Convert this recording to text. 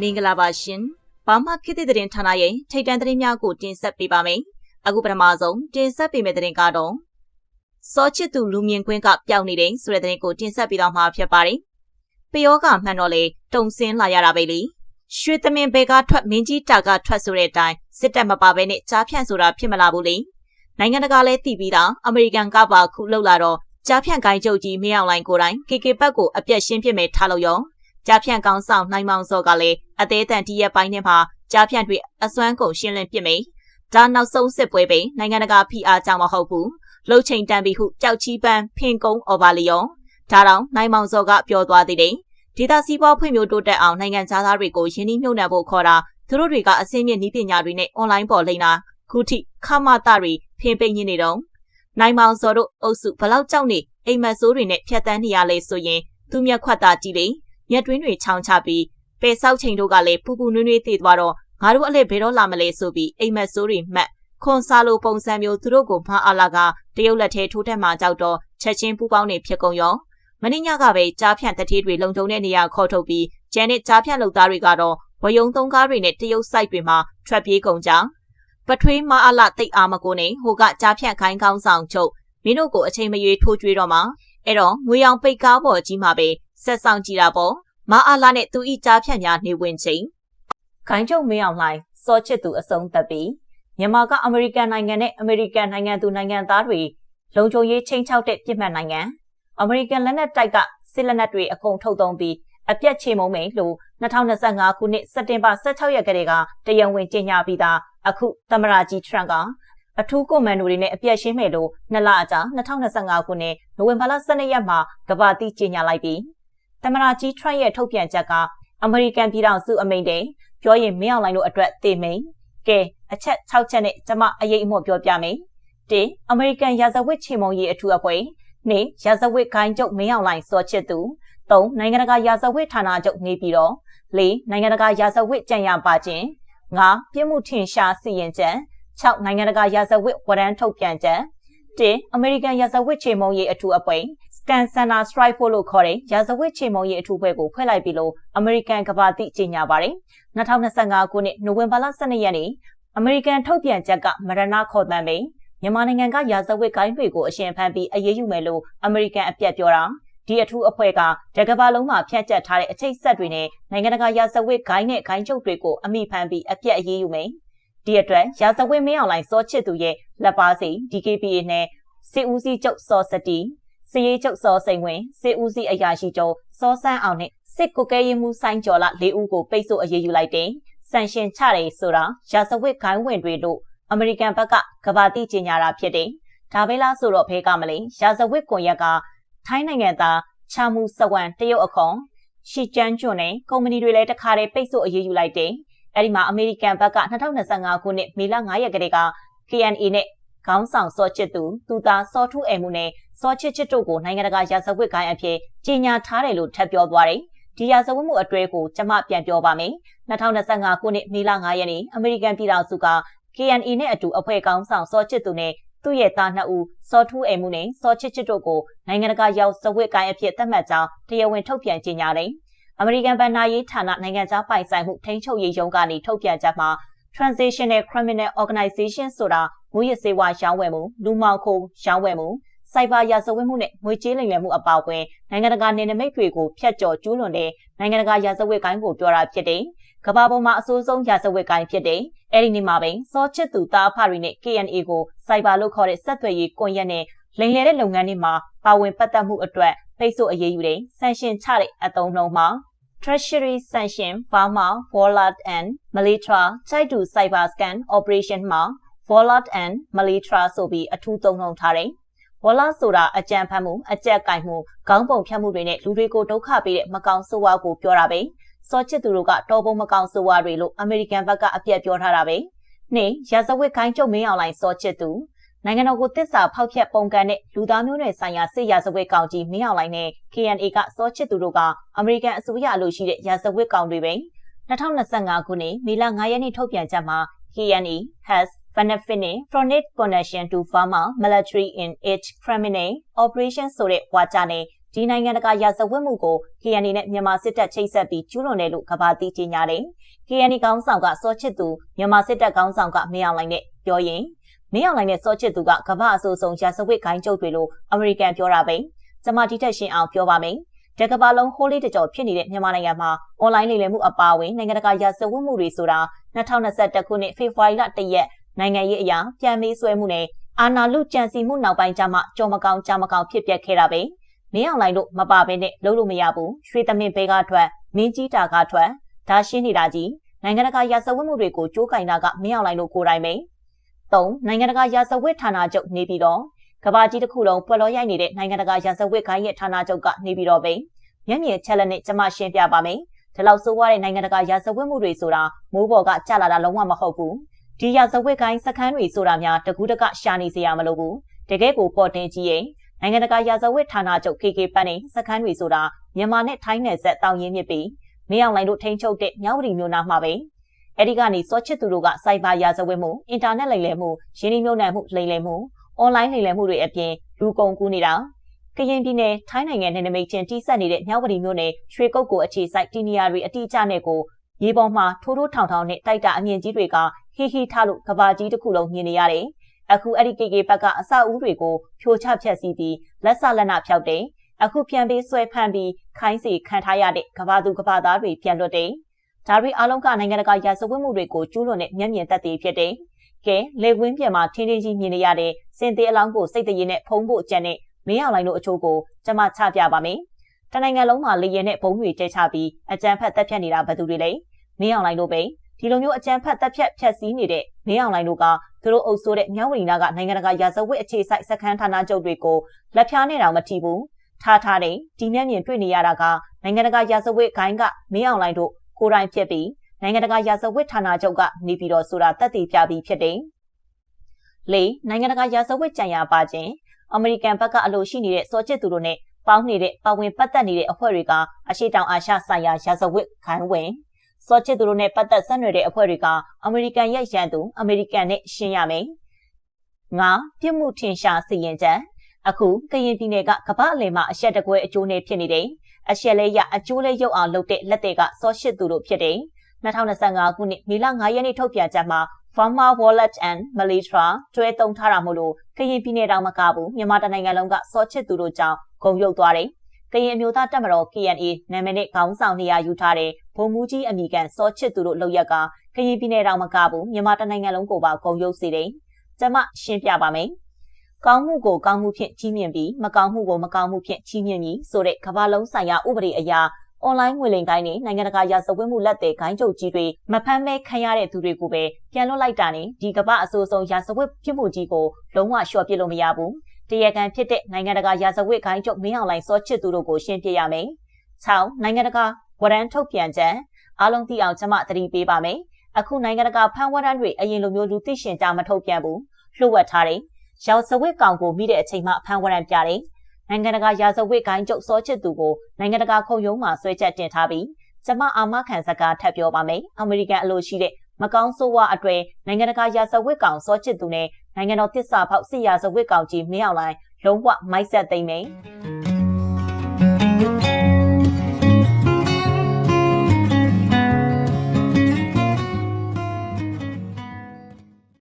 မင်္ဂလာပါရှင်။ဘာမှခေတ်သစ်သတင်းဌာနရဲ့ထိတ်တန့်သတင်းများကိုတင်ဆက်ပေးပါမယ်။အခုပထမဆုံးတင်ဆက်ပေးမယ့်သတင်းကတော့စောချစ်သူလူမြင်ကွင်းကပျောက်နေတဲ့ဆိုတဲ့သတင်းကိုတင်ဆက်ပေးတော့မှာဖြစ်ပါတယ်။ပယောကမှန်တော့လေတုံစင်းလာရတာပဲလေ။ရွှေသမင်ဘဲကထွက်မင်းကြီးတာကထွက်ဆိုတဲ့အတိုင်းစစ်တပ်မပါဘဲနဲ့ကြားဖြန့်ဆိုတာဖြစ်မလာဘူးလေ။နိုင်ငံတကာလည်းသိပြီးသားအမေရိကန်ကပါခုလောက်လာတော့ကြားဖြန့်ကိုင်းချုပ်ကြီးမင်းအောင်လိုင်ကိုတိုင် KK ဘက်ကိုအပြက်ရှင်းပြစ်မဲ့ထားလို့ရော ကြားဖြန့်ကောင်းဆောင်နိုင်မောင်စောကလည်းအသေးအတန်တီးရပိုင်းနဲ့မှာကြားဖြန့်တွေအစွမ်းကုန်ရှင်းလင်းပြစ်မိဒါနောက်ဆုံးစစ်ပွဲပဲနိုင်ငံတကာဖိအားကြောင့်မဟုတ်ဘူးလှုပ်ချိန်တန်ပြီးဟုကြောက်ချီပန်းဖင်ကုန်းအော်ပါလီယွန်ဒါတောင်နိုင်မောင်စောကပြောသွားသေးတယ်ဒေတာစီးပွားဖွံ့ဖြိုးတိုးတက်အောင်နိုင်ငံသားတွေကိုယင်းနှိမ့်ညွှန်နှံဖို့ခေါ်တာသူတို့တွေကအစင်းမြင့်နည်းပညာတွေနဲ့အွန်လိုင်းပေါ်လိမ့်တာခုထိခမတာတွေဖင်ပိန်နေတော့နိုင်မောင်စောတို့အုပ်စုဘလောက်ကြောက်နေအိမ်မက်ဆိုးတွေနဲ့ဖြတ်တန်းနေရလဲဆိုရင်သူမျက်ခွက်သားကြည့်လေ မျက်တွင်းတွေချောင်းချပြီးပယ်ဆောက်ချိန်တို့ကလည်းပူပူနွေးနွေးတည်သွားတော့ငါတို့အလှည့်ဘယ်တော့လာမလဲဆိုပြီးအိမ်မက်ဆိုးတွေမှတ်ခွန်စားလိုပုံစံမျိုးသူတို့ကိုမအားလာကတရုတ်လက်ထဲထိုးထက်မှကြောက်တော့ချက်ချင်းပူပေါင်းနေဖြစ်ကုန်ရောမင်းညကပဲကြားဖြန့်တတိတွေလုံခြုံတဲ့နေရာခေါ်ထုတ်ပြီးကျန်တဲ့ကြားဖြန့်လုပ်သားတွေကတော့ဝယုံသုံးကားတွေနဲ့တရုတ်စိုက်တွေမှာထွက်ပြေးကုန်ကြပထွေးမအားလာတိတ်အားမကိုနဲ့ဟိုကကြားဖြန့်ခိုင်းကောင်းဆောင်ချုပ်မင်းတို့ကိုအချိန်မရွေးထိုးကြွေးတော့မှာအဲ့တော့ငွေအောင်ပိတ်ကားပေါ်ကြီးမှာပဲ ဆက်ဆောင်ကြည့်တာပေါ့မအားလာနဲ့သူဤကြားဖြန့်များနေဝင်ချိန်ခိုင်းချုပ်မင်းအောင်လှိုင်စောချစ်သူအဆုံးသက်ပြီးမြန်မာကအမေရိကန်နိုင်ငံနဲ့အမေရိကန်နိုင်ငံသူနိုင်ငံသားတွေလုံခြုံရေးချင်းချောက်တဲ့ပြစ်မှတ်နိုင်ငံအမေရိကန်လက်နက်တိုက်ကစစ်လက်နက်တွေအကုန်ထုတ်သုံးပြီးအပြတ်ချေမုံမိန်လို့2025ခုနှစ်စက်တင်ဘာ16ရက်ကလေးကတရံဝင်ကြေညာပြီးသားအခုသမရာကြီးထရန့်ကအထူးကွန်မန်ဒိုတွေနဲ့အပြတ်ရှင်းမယ်လို့နှစ်လအကြာ2025ခုနှစ်နိုဝင်ဘာလ12ရက်မှာကဘာတိကြေညာလိုက်ပြီး သမရာကြီးထရန့်ရဲ့ထုတ်ပြန်ချက်ကအမေရိကန်ပြည်ထောင်စုအမိန့်တဲ့ပြောရင်မင်းအောင်လိုင်းတို့အတွက်တေမိန်ကဲအချက်6ချက်နဲ့ကျွန်မအရေးအမော့ပြောပြမယ်၁အမေရိကန်ရာဇဝတ်ချေမှုန်းရေးအထူးအဖွဲ့၂ရာဇဝတ်ဂိုင်းကျုပ်မင်းအောင်လိုင်းစောချစ်သူ၃နိုင်ငံတကာရာဇဝတ်ဌာနချုပ်နေပြီးတော့၄နိုင်ငံတကာရာဇဝတ်ကြံရပါခြင်း၅ပြစ်မှုထင်ရှားစီရင်ချက်6နိုင်ငံတကာရာဇဝတ်ဝရမ်းထုတ်ပြန်ချက်1အမေရိကန်ရာဇဝတ်ချေမှုန်းရေးအထူးအဖွဲ့ Scan Center Strike Force လို့ခေါ်တဲ့ရာဇဝတ်ချေမှုန်းရေးအထူးအဖွဲ့ကိုဖွဲ့လိုက်ပြီးလို့အမေရိကန်ကဘာတိကြေညာပါတယ်2025ခုနှစ်နိုဝင်ဘာလ12ရက်နေ့အမေရိကန်ထုတ်ပြန်ချက်ကမရဏခေါ်တမ်းပြီးမြန်မာနိုင်ငံကရာဇဝတ်ကိုင်းတွေကိုအရှင်ဖမ်းပြီးအရေးယူမယ်လို့အမေရိကန်အပြတ်ပြောတာဒီအထူးအဖွဲ့ကတကဘာလုံးမှာဖြန့်ကျက်ထားတဲ့အချိတ်ဆက်တွေနဲ့နိုင်ငံတကာရာဇဝတ်ဂိုင်းနဲ့ဂိုင်းချုပ်တွေကိုအမိဖမ်းပြီးအပြတ်အရေးယူမယ်ဒီအတွက်ရာဇဝတ်မင်းအောင်လိုင်းစောချစ်သူရဲ့လက်ပါစီ DKPA နဲ့စစ်ဦးစီးချုပ်စောစတီ စရေးချုပ်စောစိန်ဝင်စစ်ဦးစီးအရာရှိချုပ်စောဆန်းအောင်နဲ့စစ်ကိုကဲရင်မှုဆိုင်ကျော်လာ၄ဦးကိုပိတ်ဆို့အရေးယူလိုက်တယ်။ဆန်ရှင်ချတယ်ဆိုတာရာဇဝတ်ဂိုင်းဝင်တွေလို့အမေရိကန်ဘက်ကကဘာတိကြေညာတာဖြစ်တယ်။ဒါပဲလားဆိုတော့ဘဲကမလဲရာဇဝတ်ကွန်ရက်ကထိုင်းနိုင်ငံသားချာမူစဝမ်တရုတ်အခွန်ရှီကျန်းကျွန်းနဲ့ကုမ္ပဏီတွေလည်းတခါတည်းပိတ်ဆို့အရေးယူလိုက်တယ်။အဲဒီမှာအမေရိကန်ဘက်က2025ခုနှစ်မေလ9ရက်ကတည်းက KNA နဲ့ ခေါင်းဆောင်စောချစ်သူသူသားစောထူးအိမ်မှုနဲ့စောချစ်ချစ်တို့ကိုနိုင်ငံတကာရာဇဝတ်ဂိုင်းအဖြစ်ကြီးညာထားတယ်လို့ထပ်ပြောသွားတယ်။ဒီရာဇဝတ်မှုအတွေ့ကိုကျွန်မပြန်ပြောပါမယ်။2025ခုနှစ်မေလ9ရက်နေ့အမေရိကန်ပြည်ထောင်စုက KNA နဲ့အတူအဖွဲ့ကောင်းဆောင်စောချစ်သူနဲ့သူ့ရဲ့သားနှစ်ဦးစောထူးအိမ်မှုနဲ့စောချစ်ချစ်တို့ကိုနိုင်ငံတကာရောက်စဝတ်ကိုင်းအဖြစ်သတ်မှတ်ကြောင်းတရားဝင်ထုတ်ပြန်ကြေညာတယ်။အမေရိကန်ဗန်နာရေးဌာနနိုင်ငံခြားပိုင်ဆိုင်မှုထိန်းချုပ်ရေးရုံးကနေထုတ်ပြန်ချက်မှာ Transitional Criminal Organization ဆိုတာ ငွေရစေဝါရောင်းဝယ်မှုလူမှောင်ခိုရောင်းဝယ်မှုစိုက်ဘာရာဇဝတ်မှုနဲ့ငွေကြေးလိမ်လည်မှုအပါအဝင်နိုင်ငံတကာနယ်နိမိတ်တွေကိုဖျက်ကျော်ကျူးလွန်တဲ့နိုင်ငံတကာရာဇဝတ်ကိုင်းကိုပြောတာဖြစ်တယ်။ကမ္ဘာပေါ်မှာအဆိုးဆုံးရာဇဝတ်ကိုင်းဖြစ်တယ်။အဲဒီနေ့မှာပဲစောချစ်သူသားဖရီနဲ့ KNA ကိုစိုက်ဘာလို့ခေါ်တဲ့ဆက်သွယ်ရေးကွန်ရက်နဲ့လိမ်လည်တဲ့လုပ်ငန်းတွေမှာပါဝင်ပတ်သက်မှုအတွက်ပိတ်ဆို့အရေးယူတဲ့ဆန်ရှင်ချတဲ့အသုံးနှုန်းမှာ Treasury Sanction Burma Wallet and Malitra ချိုက်တူ Cyber Scan Operation မှာ Wallet and Malitra ဆိုပြီးအထူးသုံးနှုန်းထားတယ်။ Wallet ဆိုတာအကြံဖတ်မှုအကြက်ကင်မှုခေါင်းပုံဖြတ်မှုတွေနဲ့လူတွေကိုဒုက္ခပေးတဲ့မကောင်ဆိုးဝါးကိုပြောတာပဲ။စောချစ်သူတို့ကတော်ပုံမကောင်ဆိုးဝါးတွေလို့အမေရိကန်ဘက်ကအပြတ်ပြောထားတာပဲ။နှစ်ရာဇဝတ်ခိုင်းကျုံမင်းအောင်လိုင်းစောချစ်သူနိုင်ငံတော်ကိုတစ္ဆာဖောက်ဖျက်ပုံကန်တဲ့လူသားမျိုးနွယ်ဆိုင်ရာစစ်ရာဇဝတ်ကောင်ကြီးမင်းအောင်လိုင်းနဲ့ KNA ကစောချစ်သူတို့ကအမေရိကန်အစိုးရအလို့ရှိတဲ့ရာဇဝတ်ကောင်တွေပဲ2025ခုနှစ်မေလ9ရက်နေ့ထုတ်ပြန်ချက်မှာ KNA has benefited from its connection to Burma military in its criminal operation ဆိုတဲ့ဝါကြနဲ့ဒီနိုင်ငံတကာရာဇဝတ်မှုကို KNY နဲ့မြန်မာစစ်တပ်ချိတ်ဆက်ပြီးကျူးလွန်တယ်လို့ကဘာတိကြေညာတယ်။ KNY ကောင်းဆောင်ကစောချစ်သူမြန်မာစစ်တပ်ကောင်းဆောင်ကမင်းအောင်လှိုင်နဲ့ပြောရင်မင်းအောင်လှိုင်နဲ့စောချစ်သူကကဘာအဆိုးဆုံးရာဇဝတ်ဂိုင်းကျုပ်တွေလို့အမေရိကန်ပြောတာပဲ။ကျွန်မဒီထက်ရှင်းအောင်ပြောပါမယ်။တကဘာလုံးဟိုးလေးတကြောဖြစ်နေတဲ့မြန်မာနိုင်ငံမှာအွန်လိုင်းလိမ်လည်မှုအပါအဝင်နိုင်ငံတကာရာဇဝတ်မှုတွေဆိုတာ2021ခုနှစ်ဖေဖော်ဝါရီလ1ရက် နိုင်ငံရေးအရာပြန်မေးဆွဲမှုနဲ့အာဏာလုကြံစီမှုနောက်ပိုင်းကျမှကြော်မကောင်ကြာမကောင်ဖြစ်ပျက်ခဲ့တာပဲမင်းအောင်လိုင်တို့မပါဘဲနဲ့လုံးလို့မရဘူးရွှေသမင်ဘဲကထွက်မင်းကြီးတာကထွက်ဒါရှင်းနေတာကြီးနိုင်ငံတကာရာဇဝတ်မှုတွေကိုကြိုးကင်တာကမင်းအောင်လိုင်တို့ကိုယ်တိုင်ပဲ၃နိုင်ငံတကာရာဇဝတ်ဌာနချုပ်နေပြီးတော့ကဘာကြီးတစ်ခုလုံးပွက်လောရိုက်နေတဲ့နိုင်ငံတကာရာဇဝတ်ခိုင်းရဲ့ဌာနချုပ်ကနေပြီးတော့ပဲမျက်မြင်ချက်လက်နဲ့ကျွန်မရှင်းပြပါမယ်ဒီလောက်ဆိုးွားတဲ့နိုင်ငံတကာရာဇဝတ်မှုတွေဆိုတာမိုးပေါ်ကကြလာတာလုံးဝမဟုတ်ဘူး ဒီရာဇဝတ်ကိုင်းစခန်းတွေဆိုတာများတကူးတကရှာနေစရာမလိုဘူးတကယ်ကိုပေါ်တင်ကြီးရင်နိုင်ငံတကာရာဇဝတ်ဌာနချုပ် KK ပတ်နဲ့စခန်းတွေဆိုတာမြန်မာနဲ့ထိုင်းနယ်စပ်တောင်ရင်းမြစ်ပြီးမင်းအောင်လိုင်တို့ထိန်းချုပ်တဲ့မြောက်ဝတီမြို့နာမှာပဲအဲ့ဒီကနေစောချစ်သူတို့ကစိုက်ဘာရာဇဝတ်မှုအင်တာနက်လိမ်လည်မှုရင်းနှီးမြှုပ်နှံမှုလိမ်လည်မှုအွန်လိုင်းလိမ်လည်မှုတွေအပြင်လူကုန်ကူးနေတာကရင်ပြည်နယ်ထိုင်းနိုင်ငံနယ်နိမိတ်ချင်းတိစက်နေတဲ့မြောက်ဝတီမြို့နယ်ရွှေကုတ်ကိုအခြေစိုက်တီနီယာတွေအတိအကျနဲ့ကိုရေပေါ်မှာထိုးထိုးထောင်ထောင်နဲ့တိုက်တာအမြင့်ကြီးတွေက ဟီဟီထားလို့ကဘာကြီးတစ်ခုလုံးမြင်နေရတယ်။အခုအဲ့ဒီကေကေဘက်ကအဆောက်အဦတွေကိုဖြိုချဖျက်ဆီးပြီးလက်ဆလက်နဖျောက်တယ်။အခုပြန်ပြီးဆွဲဖမ်းပြီးခိုင်းစီခံထားရတဲ့ကဘာသူကဘာသားတွေပြန်လွတ်တယ်။ဒါတွေအားလုံးကနိုင်ငံတကာရာဇဝတ်မှုတွေကိုကျူးလွန်တဲ့မျက်မြင်သက်သေဖြစ်တယ်။ကဲလေဝင်းပြန်မှာထင်းထင်းကြီးမြင်နေရတဲ့စင်သေးအလောင်းကိုစိတ်တရေနဲ့ဖုံးဖို့ကြံတဲ့မင်းအောင်လိုင်းတို့အချို့ကိုကျွန်မချပြပါမယ်။တနိုင်ငံလုံးမှာလေရင်နဲ့ဘုံတွေကျဲချပြီးအကြမ်းဖက်တပ်ဖြတ်နေတာဘယ်သူတွေလဲ။မင်းအောင်လိုင်းတို့ပဲ ဒီလိုမျိုးအကြမ်းဖက်တပ်ဖြတ်ဖြတ်စည်းနေတဲ့မင်းအောင်လိုင်းတို့ကသူတို့အုပ်ဆိုးတဲ့မြောက်ဝီနာကနိုင်ငံတကာရာဇဝတ်အခြေစိုက်စခန်းဌာနချုပ်တွေကိုလက်ဖြားနေတော့မထီဘူးထားထားတယ်ဒီမျက်မြင်တွေ့နေရတာကနိုင်ငံတကာရာဇဝတ်ဂိုင်းကမင်းအောင်လိုင်းတို့ကိုယ်တိုင်ဖြစ်ပြီးနိုင်ငံတကာရာဇဝတ်ဌာနချုပ်ကနေပြီးတော့ဆိုတာတက်တည်ပြပြီးဖြစ်တယ်လေးနိုင်ငံတကာရာဇဝတ်ကြံရပါခြင်းအမေရိကန်ဘက်ကအလို့ရှိနေတဲ့စောချစ်သူတို့နဲ့ပေါင်းနေတဲ့ပါဝင်ပတ်သက်နေတဲ့အဖွဲ့တွေကအရှိတောင်အာရှဆိုင်ရာရာဇဝတ်ခိုင်းဝင် စောချစ်သူတို့နဲ့ပတ်သက်ဆက်နွယ်တဲ့အဖွဲ့တွေကအမေရိကန်ရဲ့ရန်သူအမေရိကန်နဲ့ရှင်းရမယ်။ငါပြစ်မှုထင်ရှားစီရင်ချက်အခုကရင်ပြည်နယ်ကကပအလယ်မှာအရှက်တကွဲအကျိုးနဲ့ဖြစ်နေတယ်။အရှက်လေးရအကျိုးလေးရုပ်အောင်လုပ်တဲ့လက်တွေကစောရှစ်သူတို့ဖြစ်တယ်။2025ခုနှစ်မေလ9ရက်နေ့ထုတ်ပြန်ချက်မှာ Farmer Wallet and Malitra ကျွဲတုံထားတာမို့လို့ကရင်ပြည်နယ်တောင်မကဘူးမြန်မာတိုင်းနိုင်ငံလုံးကစောချစ်သူတို့ကြောင့်ဂုံရုပ်သွားတယ်။ ကရင်အမျိုးသားတပ်မတော် KNA နာမည်နဲ့ခေါင်းဆောင်နေရာယူထားတဲ့ဗိုလ်မှူးကြီးအမိကန်စောချစ်သူတို့လောက်ရက်ကကရင်ပြည်နယ်တောင်မကဘူးမြန်မာတနိုင်ငံလုံးကိုပါဂုံရုပ်စေတယ်။ကျွန်မရှင်းပြပါမယ်။ကောင်းမှုကိုကောင်းမှုဖြင့်ကြီးမြင့်ပြီးမကောင်းမှုကိုမကောင်းမှုဖြင့်ကြီးမြင့်ပြီးဆိုတဲ့ကမ္ဘာလုံးဆိုင်ရာဥပဒေအရာအွန်လိုင်းငွေလိမ်ကိုင်းနဲ့နိုင်ငံတကာရာဇဝတ်မှုလက်သည်ဂိုင်းချုပ်ကြီးတွေမဖမ်းမဲခံရတဲ့သူတွေကိုပဲပြန်လွတ်လိုက်တာနဲ့ဒီကမ္ဘာအဆိုးဆုံးရာဇဝတ်ဖြစ်မှုကြီးကိုလုံးဝလျှော့ပြစ်လို့မရဘူး တရားခံဖြစ်တဲ့နိုင်ငံတကာရာဇဝတ်ခိုင်းချုပ်မင်းအောင်လှိုင်စောချစ်သူတို့ကိုရှင်းပြရမယ်။6နိုင်ငံတကာဝရမ်းထုတ်ပြန်ချက်အားလုံးသိအောင်ကျွန်မသတိပေးပါမယ်။အခုနိုင်ငံတကာဖန်ဝရမ်းတွေအရင်လိုမျိုးလူသိရှင်ကြမထုတ်ပြန်ဘူး။လှုပ်ဝက်ထားတယ်။ရောင်စဝစ်ကောင်ကိုမိတဲ့အချိန်မှဖန်ဝရမ်းပြတယ်။နိုင်ငံတကာရာဇဝတ်ခိုင်းချုပ်စောချစ်သူကိုနိုင်ငံတကာခုံရုံးမှာဆွဲချက်တင်ထားပြီးကျွန်မအာမခံစကားထပ်ပြောပါမယ်။အမေရိကန်အလို့ရှိတဲ့မကောင်းဆိုးဝါအတွေ့နိုင်ငံတကာရာဇဝတ်ကောင်စောချစ်သူနဲ့ နိုင်ငံတော်တစ္ဆာဖောက်စစ်ရာဇဝတ်ကောင်ကြီးမင်းအောင်လှိုင်လုံးဝမိုက်ဆက်သိမ့်မယ်